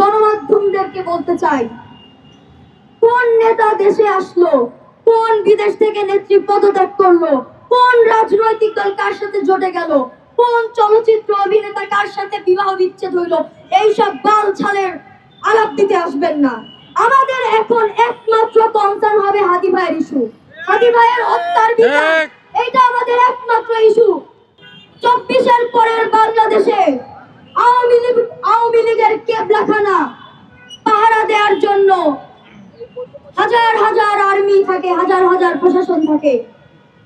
গণমাধ্যমদেরকে বলতে চাই কোন নেতা দেশে আসলো কোন বিদেশ থেকে নেত্রী পদত্যাগ করল কোন রাজনৈতিক দল কার সাথে জোটে গেল কোন চলচ্চিত্র অভিনেতা কার সাথে বিবাহ বিচ্ছেদ হইল এইসব বাল ছালের আলাপ দিতে আসবেন না। আমাদের এখন একমাত্র কনসার্ন হবে হাদি ভাইয়ের ইস্যু হাদি ভাইয়ের হত্যার বিচার এটা আমাদের একমাত্র ইস্যু চব্বিশের পরের বাংলাদেশে আওয়ামী লীগের কেবলাখানা পাহারা দেওয়ার জন্য হাজার হাজার আর্মি থাকে, হাজার হাজার প্রশাসন থাকে।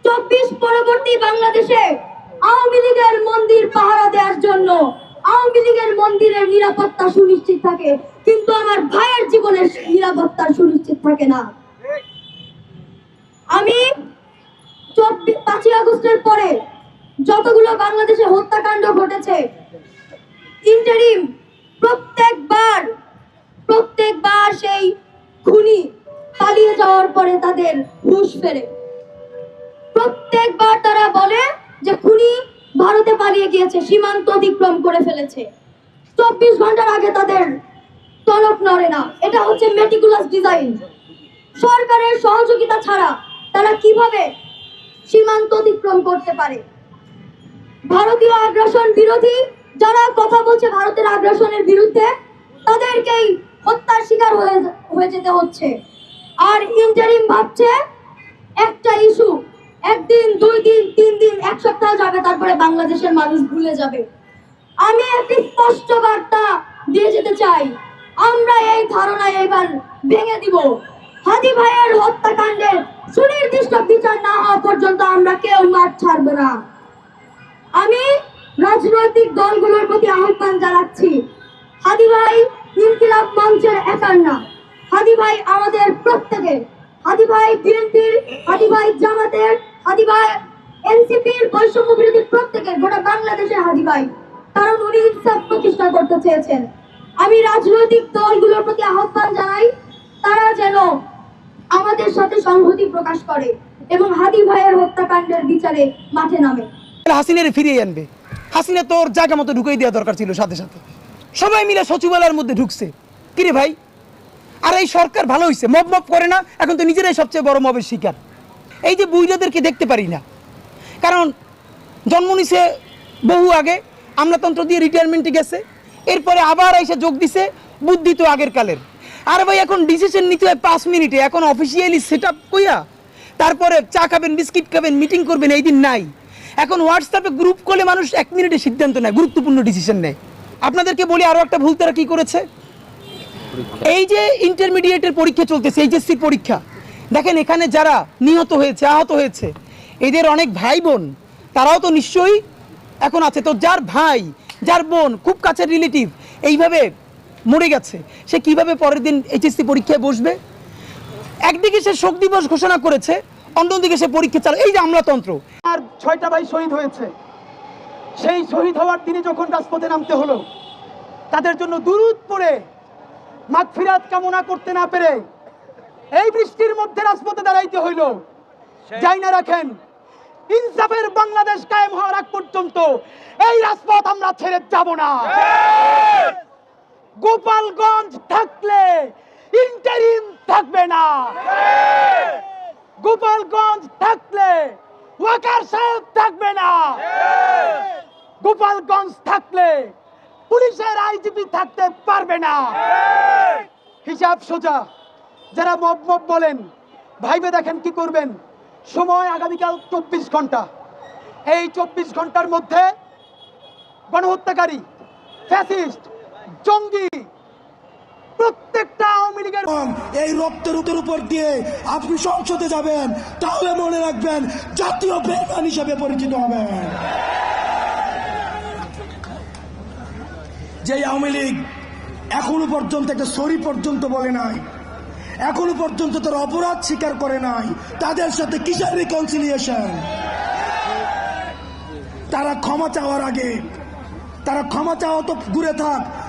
চব্বিশ পরবর্তী বাংলাদেশে আওয়ামী লীগের মন্দির পাহারা দেওয়ার জন্য আওয়ামী লীগের মন্দিরের নিরাপত্তা সুনিশ্চিত থাকে, কিন্তু আমার ভাইয়ের জীবনের নিরাপত্তা সুনিশ্চিত থাকে না। আমি চব্বিশ পাঁচই আগস্টের পরে যতগুলো বাংলাদেশে হত্যাকাণ্ড ঘটেছে ইন্টারিম প্রত্যেকবার প্রত্যেকবার সেই খুনি পালিয়ে যাওয়ার পরে তাদের হুশ ফেরে প্রত্যেকবার তারা বলে যে খুনি ভারতে পালিয়ে গিয়েছে, সীমান্ত অতিক্রম করে ফেলেছে। চব্বিশ ঘণ্টার আগে তাদের তলব নড়ে না। এটা হচ্ছে মেটিকুলাস ডিজাইন সরকারের সহযোগিতা ছাড়া তারা কীভাবে সীমান্ত অতিক্রম করতে পারে? ভারতীয় আগ্রাসন বিরোধী যারা কথা বলছে ভারতের আগ্রাসনের বিরুদ্ধে, তাদেরকেই হত্যার শিকার হয়ে যেতে হচ্ছে। আর ইন্টারিম ভাবছে, একটা ইস্যু একদিন দুই দিন তিন দিন এক সপ্তাহ যাবে, তারপরে বাংলাদেশের মানুষ ভুলে যাবে। আমি একটি স্পষ্ট বার্তা দিয়ে যেতে চাই। আমরা এই ধারণা এবার ভেঙে দিব। হাদি ভাইয়ের হত্যাকাণ্ডের সুনির্দিষ্ট বিচার না হওয়া পর্যন্ত আমরা কেউ মাঠ ছাড়বো না। আমি রাজনৈতিক দলগুলোর প্রতি আহ্বান জানাচ্ছি। হাদি ভাই, ইনকিলাব মঞ্চের একার না হাদি ভাই আমাদের প্রত্যেকের হাদি ভাই বিএনপির, হাদি ভাই জামাতের, হাদি ভাই এনসিপির বৈষম্য বিরোধী প্রত্যেকের, গোটা বাংলাদেশের হাদি ভাই। কারণ উনি ইনসাফ প্রতিষ্ঠা করতে চেয়েছেন। আমি রাজনৈতিক দলগুলোর প্রতি আহ্বান জানাই, তারা যেন আমাদের সাথে সংহতি প্রকাশ করে এবং হাদি ভাইয়ের হত্যাকাণ্ডের বিচারে মাঠে নামে। হাসিনের ফিরিয়ে আনবে। হাসিনা তোর জায়গা মতো ঢুকিয়ে দেওয়া দরকার ছিল সাথে সাথে। সবাই মিলে সচিবালয়ের মধ্যে ঢুকছে। কিরে ভাই? আর এই সরকার ভালো হয়েছে মব মব করে না, এখন তো নিজেরাই সবচেয়ে বড় মবের শিকার। এই যে বুইরাদেরকে দেখতে পারি না। কারণ জন্ম নিছে বহু আগে, আমলাতন্ত্র দিয়ে রিটায়ারমেন্টে গেছে, এরপরে আবার এসে যোগ দিছে বুদ্ধি তো আগের কালের। আর ভাই, এখন ডিসিশন নিতে হয় পাঁচ মিনিটে, এখন অফিসিয়ালি সেট আপ কইয়া তারপরে চা খাবেন, বিস্কিট খাবেন মিটিং করবেন, এই দিন নাই। এখন হোয়াটসঅ্যাপে গ্রুপ করলে মানুষ এক মিনিটে সিদ্ধান্ত নেয়, গুরুত্বপূর্ণ ডিসিশন নেয়। আপনাদেরকে বলি আরও একটা ভুল, তারা কী করেছে? এই যে ইন্টারমিডিয়েটের পরীক্ষা চলতেছে এইচএসসির পরীক্ষা, দেখেন এখানে যারা নিহত হয়েছে, আহত হয়েছে, এদের অনেক ভাই বোন, তারাও তো নিশ্চয়ই এখন আছে। তো যার ভাই, যার বোন, খুব কাছের রিলেটিভ এইভাবে মরে গেছে, সে কীভাবে পরের দিন এইচএসসি পরীক্ষায় বসবে? একদিকে সে শোক দিবস ঘোষণা করেছে অন্যদিকে সে পরীক্ষা চালায়। এই যে আমলাতন্ত্র। আর ছয়টা ভাই শহীদ হয়েছে। সেই শহীদ হওয়ার দিনে যখন রাজপথে নামতে হলো তাদের জন্য দুরুদ পড়ে মাগফিরাত কামনা করতে না পেরে এই বৃষ্টির মধ্যে রাজপথে দাঁড়াইতে হইল। যাই না রাখেন। ইনসাফের বাংলাদেশ কায়েম হওয়ার আগ পর্যন্ত এই রাজপথ আমরা ছেড়ে যাব না। গোপালগঞ্জ থাকলে ইন্টারিম থাকবে না। গোপালগঞ্জ থাকলে ওয়াকার সাহেব থাকবে না। গোপালগঞ্জ থাকলে পুলিশের আইজিপি থাকতে পারবে না। হিসাব সোজা। যারা মব মব বলেন ভাইবে দেখেন কি করবেন? সময় আগামীকাল চব্বিশ ঘণ্টা। এই চব্বিশ ঘণ্টার মধ্যে গণহত্যাকারী ফ্যাসিস্ট জঙ্গি প্রত্যেকটা আওয়ামী লীগের এই রক্তের উতের উপর দিয়ে আপনি সংসদে যাবেন, তাহলে মনে রাখবেন জাতীয় বেগান হিসেবে পরিচিত হবেন। যে আওয়ামী লীগ এখনও পর্যন্ত একটা সরি পর্যন্ত বলে নাই, এখনও পর্যন্ত তার অপরাধ স্বীকার করে নাই, তাদের সাথে কিসের রিকনসিলিয়েশন তারা ক্ষমা চাওয়ার আগে, তারা ক্ষমা চাওয়া তো ঘুরে থাক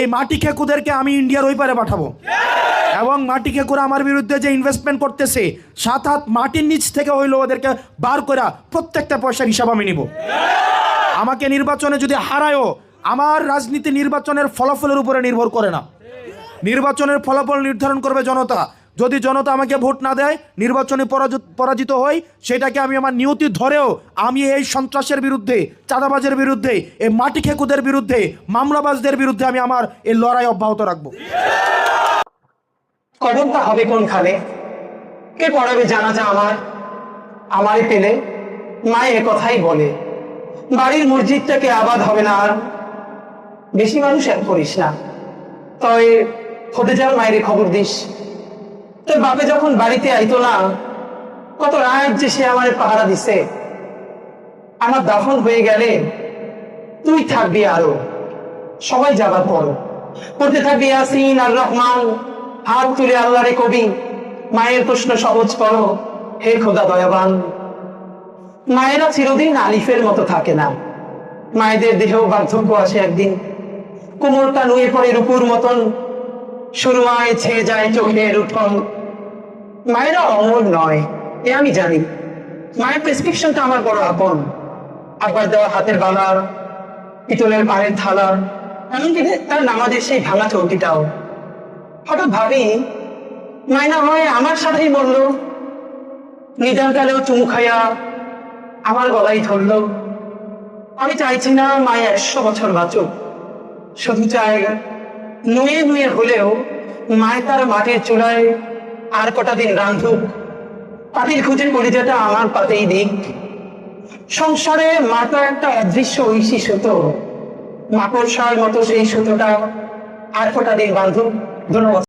এই মাটি খেকুদেরকে আমি ইন্ডিয়ার ওই পারে পাঠাবো। এবং মাটি খেকুরা আমার বিরুদ্ধে যে ইনভেস্টমেন্ট করতেছে, সাত হাত মাটির নিচ থেকে হইল ওদেরকে বার করা প্রত্যেকটা পয়সার হিসাব আমি নিব। আমাকে নির্বাচনে যদি হারায়ও, আমার রাজনীতি নির্বাচনের ফলাফলের উপরে নির্ভর করে না। নির্বাচনের ফলাফল নির্ধারণ করবে জনতা। যদি জনতা আমাকে ভোট না দেয়, নির্বাচনে পরাজিত হই, সেটাকে আমি আমার নিয়তি ধরেও আমি এই সন্ত্রাসের বিরুদ্ধে, চাঁদাবাজের বিরুদ্ধে, এই মাটি খেকুদের বিরুদ্ধে, মামলাবাজদের বিরুদ্ধে আমি আমার এই লড়াই অব্যাহত রাখব। কবরটা হবে কোনখানে? কে পড়াবে জানাজা আমার, আমারে পেলে মায়ে কথাই বলে, বাড়ির মসজিদটাকে আবাদ হবে না আর, বেশি মানুষ এক করিস না। তবে হতে যার মায়ের খবর দিস। তোর বাপে যখন বাড়িতে আইতো না, কত রাত যে সে আমার পাহারা দিছে। আমার দাফন হয়ে গেলে তুই থাকবি আরও। সবাই যাবার পর। পড়তে থাকবি ইয়াসিন আর রহমান। হাত তুলে আল্লাহরে কবি, মায়ের প্রশ্ন সহজ করো, হে খোদা দয়াবান। মায়েরা চিরদিন আলিফের মতো থাকে না। মায়েদের দেহেও বার্ধক্য আসে একদিন। কোমরটা নুয়ে পড়ে রূপুর মতন। সুরমায় ছেয়ে যায় চোখের উঠন মায়েরা অমর নয়, এ আমি জানি। মায়ের প্রেসক্রিপশনটা আমার বড় আপন। একবার দেওয়া হাতের বালা পিতলের পাড়ের থালা এমনকি তার নামাজের সেই ভাঙা চৌকিটাও। হঠাৎ ভাবি মায়না হয় আমার সাথেই মরল নিদান কালেও চুমু খাইয়া আমার গলাই ধরল। আমি চাইছি না মায়ে একশো বছর বাঁচুক। শুধু চাই নুয়ে নুয়ে হলেও মায় তার মাটির চুলায় আর কটা দিন রাঁধুক পাতিল খুঁজে কলিজাটা আমার পাতেই দিক। সংসারে মাতা একটা অদৃশ্য ঐশী সুতো, মাকড়সার মতো সেই সুতোটা আর কটা দিন বাঁধুক, ধন্যবাদ।